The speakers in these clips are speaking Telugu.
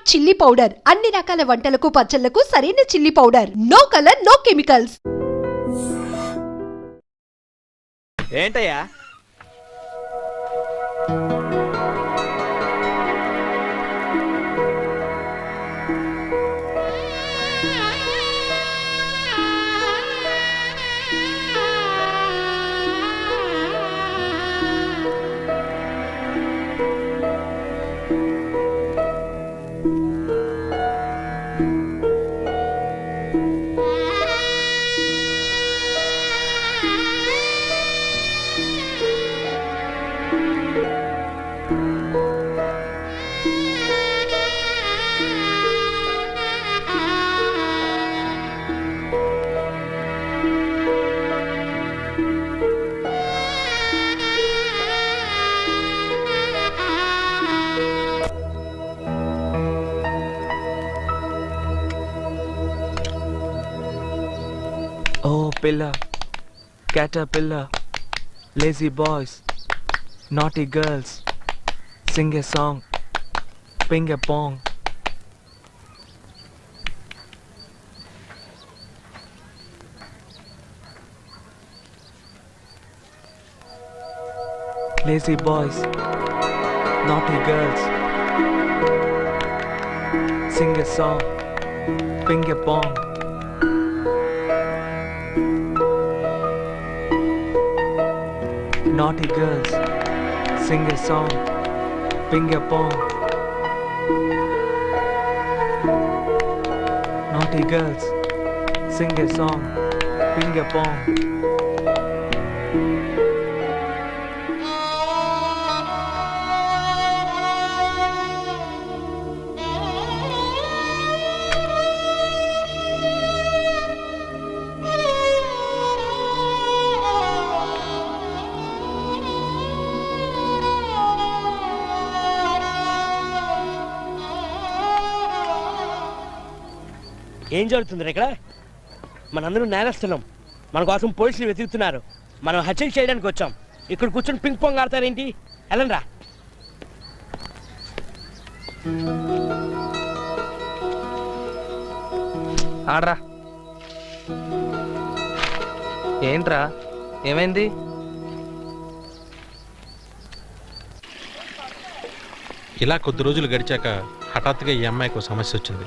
Trademark chilli powder. అన్ని రకాల వంటలకు పచ్చళ్ళకు సరైన chilli powder. No colour no chemicals. ఏంటయ్యా? Oh, pillar, caterpillar, lazy boys, naughty girls, sing a song, ping a pong. Lazy boys, naughty girls, sing a song, ping a pong. Naughty girls, sing a song, ping a pong. Naughty girls, sing a song, ping a pong. ఏం జరుగుతుంది ఇక్కడ? మనందరం నేరస్తున్నాం మన కోసం పోలీసులు వెతుకుతున్నారు. మనం హత్యలు చేయడానికి వచ్చాం. ఇక్కడ కూర్చొని పింక్ పాంగ్ ఆడతారేంటి? వెళ్ళండి ఆడ్రా. ఏంట్రా? ఏమైంది? ఇలా కొద్ది రోజులు గడిచాక హఠాత్తుగా ఈ అమ్మాయికి ఒక సమస్య వచ్చింది.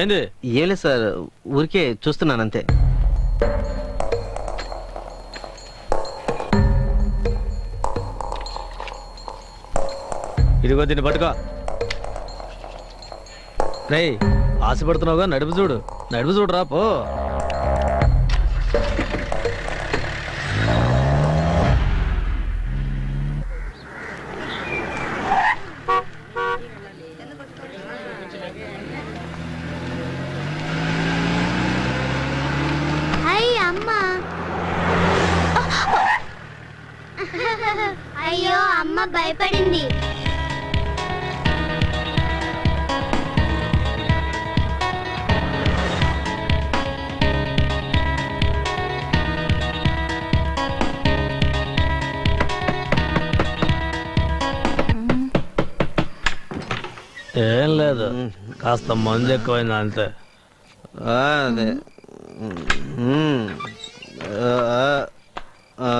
ఏంది? ఏం లేదు సార్ ఊరికే చూస్తున్నాను అంతే ఇదిగో దీన్ని పట్టుకో. రేయ్ ఆశపడుతున్నావుగా నడుపు చూడు. నడుపు చూడురా పో. అమ్మ భయపడింది ఏం లేదు కాస్త మందు ఎక్కువైంది అంతే ఆ, అదే. ఆ.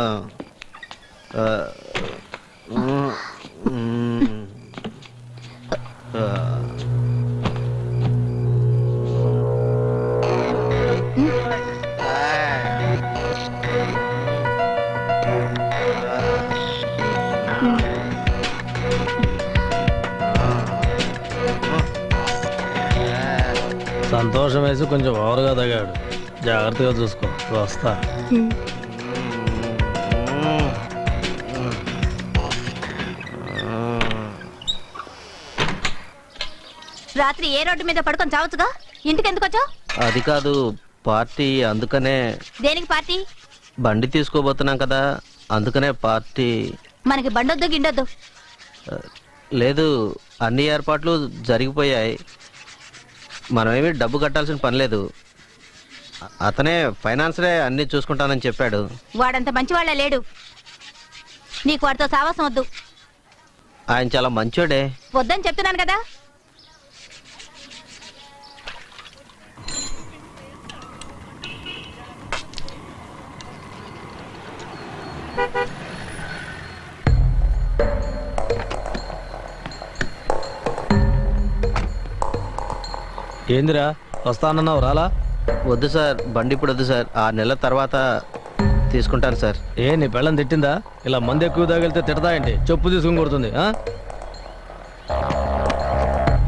సంతోషం వేసి కొంచెం ఓవర్గా తగాడు. జాగ్రత్తగా చూసుకో. వస్తా. రాత్రి ఏ రోడ్డు మీద పడుకొని చావచ్చుగా? ఇంటికి ఎందుకు వచ్చావు? అది కాదు పార్టీ అందుకనే. దేనికి పార్టీ? బండి తీసుకోబోతున్నాం కదా అందుకనే పార్టీ. మనకి బండొద్దు గిండొద్దు. లేదు అన్ని ఏర్పాట్లు జరిగిపోయాయి. మనమేమి డబ్బు కట్టాల్సిన పని లేదు. అతనే ఫైనాన్సరే అన్నీ చూసుకుంటానని చెప్పాడు. వాడంత మంచివాళ్ళ లేడు. నీకు వాడితో సావాసం వద్దు. ఆయన చాలా మంచోడే. వద్దని చెప్తున్నాను కదా. ఏందిరా? వస్తానన్నావు రాలా? వద్దు సార్ బండి ఇప్పుడు వద్దు సార్. ఆ నెల తర్వాత తీసుకుంటాను సార్. ఏ నీ పెళ్ళం తిట్టిందా? ఇలా మంది ఎక్కువ తాగిలితే తిడతా ఏంటి? చెప్పు తీసుకుని కొడుతుంది ఆ?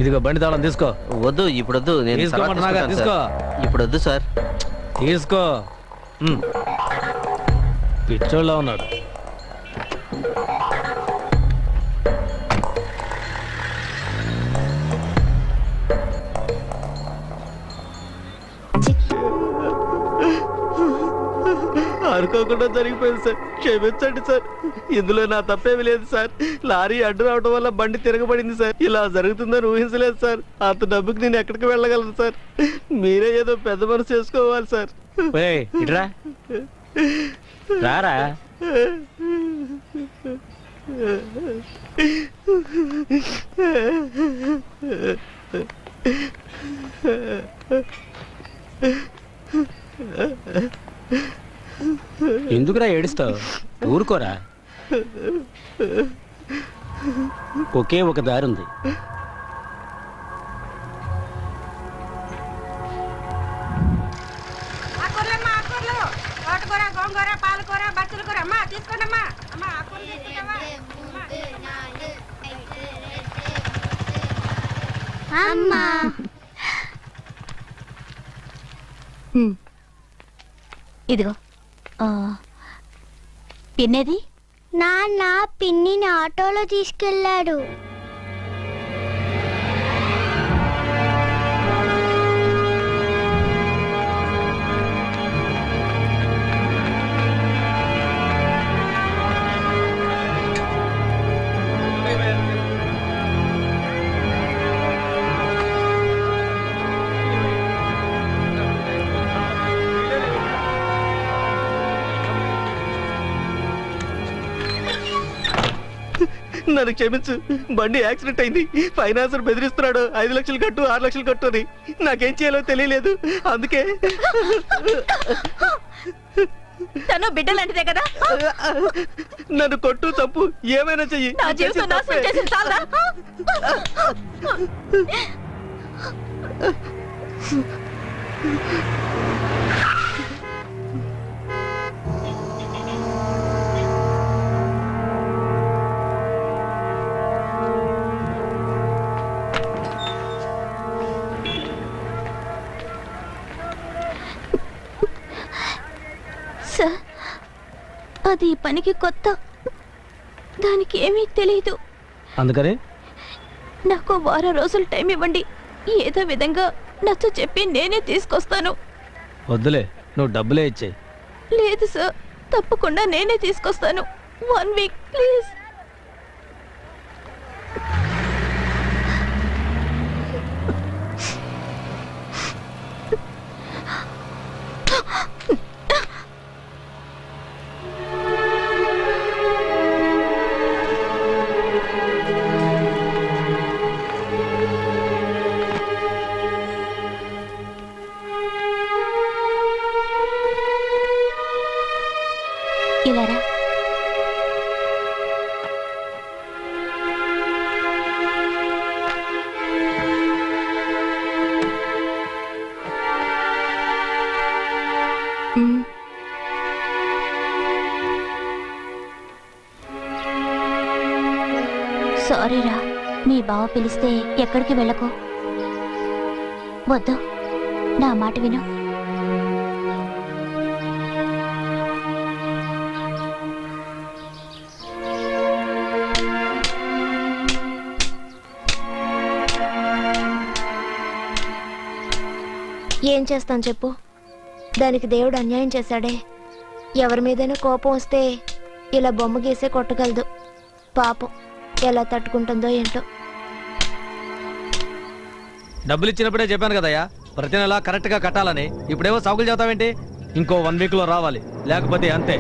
ఇదిగో బండి తాళం తీసుకో. వద్దు ఇప్పుడు వద్దు. నేను తర్వాత తీసుకోమంటున్నాగా, తీసుకుంటాను సార్. ఇప్పుడు వద్దు సార్. తీసుకో. ఉమ్. పిచ్చోళ్ళ ఉన్నాడు. అనుకోకుండా జరిగిపోయింది సార్. క్షమించండి సార్. ఇందులో నా తప్పేమి లేదు సార్. లారీ అడ్డు రావడం వల్ల బండి తిరగబడింది సార్. ఇలా జరుగుతుందని ఊహించలేదు సార్. అంత డబ్బుకి నేను ఎక్కడికి వెళ్ళగలను సార్? మీరే ఏదో పెద్ద మనసు చేసుకోవాలి సార్. ఏయ్, రారా. ఎందుకురా ఏడుస్తావు? ఊరుకోరా. ఒకే ఒక దారి ఉంది అమ్మా. ఇదిగో. పిన్నేది? నాన్న పిన్నిని ఆటోలో తీసుకెళ్ళాడు. నన్ను క్షమించు. బండి యాక్సిడెంట్ అయింది. ఫైనాన్సర్ బెదిరిస్తున్నాడు. ఐదు లక్షలు కట్టు ఆరు లక్షలు కట్టు అని. నాకేం చేయాలో తెలియలేదు. అందుకే తను బిడ్డలాంటిదే కదా? నన్ను కొట్టు తప్పు ఏమైనా చెయ్యి. నా జీవితం నాశనం. చేసిన చాలదా? అది ఈ పనికి కొత్త. దానికి ఏమీ తెలియదు అందుకని? నాకు వారం రోజులు టైం ఇవ్వండి. ఏదో విధంగా నచ్చ చెప్పి నేనే తీసుకొస్తాను. వద్దులే నువ్వు డబ్బులే ఇచ్చేయి. లేదు సార్ తప్పకుండా నేనే తీసుకొస్తాను. One week please. పిలిస్తే ఎక్కడికి వెళ్ళకు? వద్దు. నా మాట విను. ఏం చేస్తాం చెప్పు? దానికి దేవుడు అన్యాయం చేశాడే. ఎవరి మీదైనా కోపం వస్తే ఇలా బొమ్మ గీసే కొట్టగలదు. పాపం ఎలా తట్టుకుంటుందో ఏంటో. డబ్బులు ఇచ్చినప్పుడే చెప్పాను కదయ్యా. ప్రతి నెల కరెక్ట్గా కట్టాలని. ఇప్పుడేవో సాగులు చెబుతావేంటి ఇంకో వన్ వీక్లో రావాలి. లేకపోతే అంతే.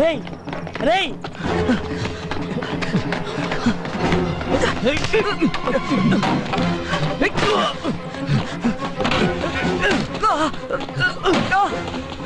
రేయ్! రేయ్!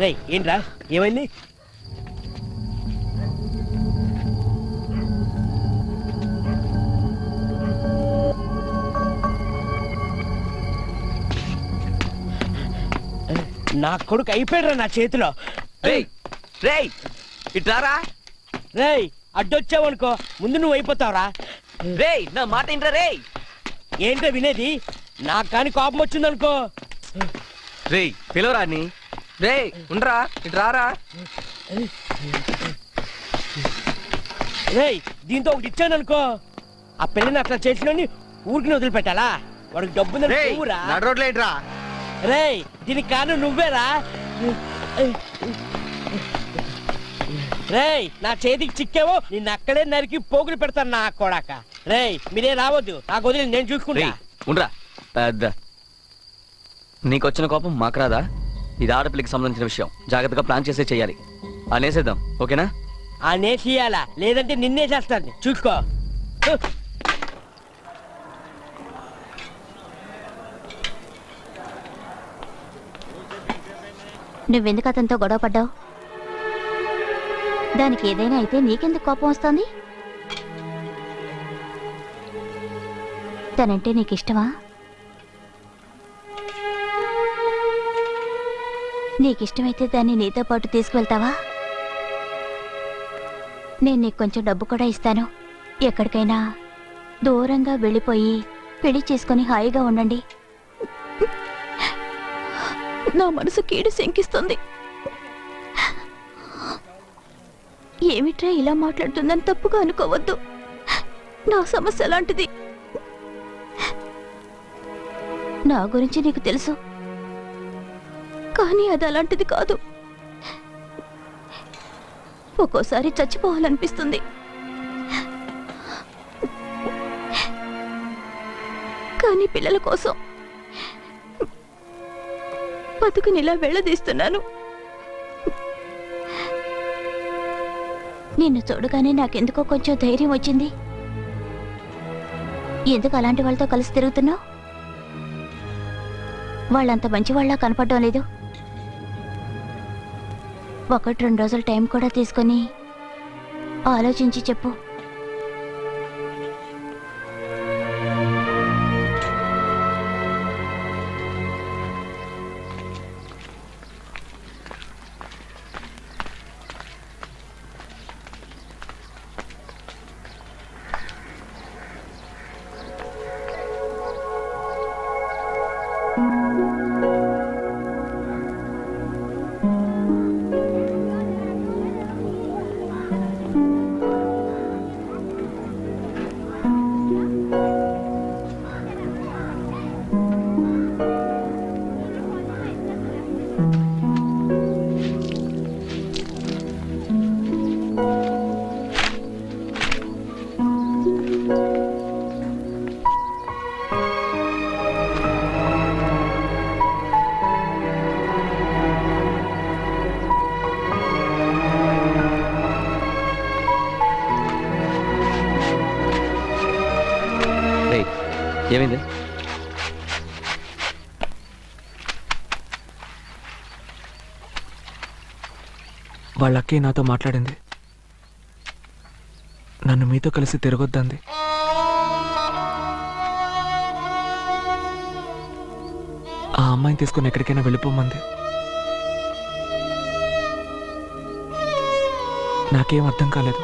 రేయ్ ఏంట్రా? ఏమైంది? నా కొడుకు అయిపోయాడు నా చేతిలో. రేయ్ రేయ్ ఇట్లారా రేయ్ అడ్డొచ్చావనుకో ముందు నువ్వు అయిపోతావురా. రేయ్ నా మాట ఏంట్రా రేయ్? ఏంటో వినేది? నాకు కానీ కోపం వచ్చిందనుకో. రేయ్ పిలవరా రేయ్ ఉండరా ఇట్రారా రేయ్ దీంతో ఒకటి ఇచ్చాననుకో ఆ పెళ్ళిని అట్లా చేసిన ఊరికి వదిలిపెట్టాలా? వాడికి డబ్బు రేయ్ నువ్వురా. నడు రోడ్లో ఏంట్రా రేయ్ దీనికి కాను నువ్వేరా? రేయ్ నా చేతికి చిక్కావో నిన్ను అక్కడే నరికి పోగులు పెడతాను నా కొడాక. రేయ్ మీరే రావద్దు. నాకు వదిలి నేను చూసుకుంటా. రేయ్ ఉండరా. పెద్ద. నీకొచ్చిన కోపం మాకు రాదా? ఇది ఆడపిల్లకి సంబంధించిన విషయం. జాగ్రత్తగా ప్లాన్ చేసే చెయ్యాలి అనేసేద్దాం ఓకేనా? ఆ నేసియాలా లేదంటే నిన్నే చేస్తాను. చూసుకో. నువ్వెందుకు అతనితో గొడవ పడ్డావు? దానికి ఏదైనా అయితే నీకెందుకు కోపం వస్తుంది? తనంటే నీకు ఇష్టమా నీకిష్టమైతే దాన్ని నీతో పాటు తీసుకువెళ్తావా? నేను నీకు కొంచెం డబ్బు కూడా ఇస్తాను. ఎక్కడికైనా దూరంగా వెళ్ళిపోయి పెళ్ళి చేసుకొని హాయిగా ఉండండి. నా మనసు కీడు శంకిస్తుంది. ఏమిట్రా ఇలా మాట్లాడుతుందని తప్పుగా అనుకోవద్దు. నా సమస్య అలాంటిది నా గురించి నీకు తెలుసు. కానీ అది అలాంటిది కాదు. ఒక్కోసారి చచ్చిపోవాలనిపిస్తుంది. కానీ పిల్లల కోసం బతుకునిలా వెళ్ళదీస్తున్నాను. నిన్ను చూడగానే నాకెందుకో కొంచెం ధైర్యం వచ్చింది. ఎందుకు అలాంటి వాళ్ళతో కలిసి తిరుగుతున్నావు? వాళ్ళంత మంచి వాళ్ళ కనపడడం లేదు. ఒకటి రెండు రోజులు టైం కూడా తీసుకొని ఆలోచించి చెప్పు. వాళ్ళ అక్కయ్య నాతో మాట్లాడింది. నన్ను మీతో కలిసి తిరగొద్దంది. ఆ అమ్మాయిని తీసుకుని ఎక్కడికైనా వెళ్ళిపోమంది. నాకేం అర్థం కాలేదు.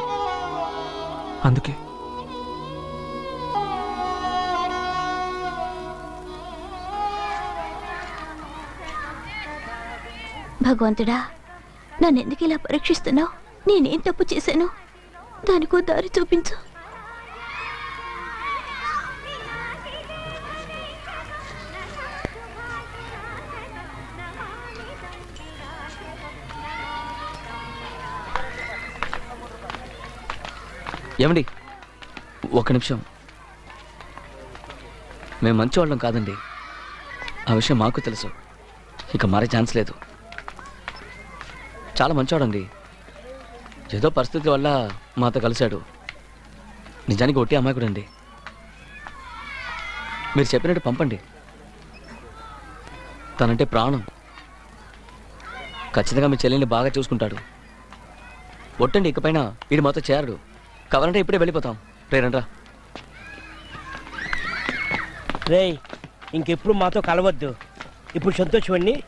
అందుకే. భగవంతుడా నన్ను ఎందుకు ఇలా పరీక్షిస్తున్నావు? నేనేం తప్పు చేశాను? దానికో దారి చూపించు. ఏమండి? ఒక్క నిమిషం. మేము మంచివాళ్ళం కాదండి. ఆ విషయం మాకు తెలుసు. ఇక మారే ఛాన్స్ లేదు. చాలా మంచివాడండి ఏదో పరిస్థితి వల్ల మాతో కలిశాడు. నిజానికి ఒట్టి అమాయకుడండి. మీరు చెప్పినట్టు పంపండి. తనంటే ప్రాణం. ఖచ్చితంగా మీ చెల్లెల్ని బాగా చూసుకుంటాడు. ఒట్టండి ఇకపైన వీడు మాతో చేరడు. కావాలంటే ఇప్పుడే వెళ్ళిపోతాం. రేరండ్రా రేయ్ ఇంకెప్పుడు మాతో కలవద్దు. ఇప్పుడు సంతోషం అండి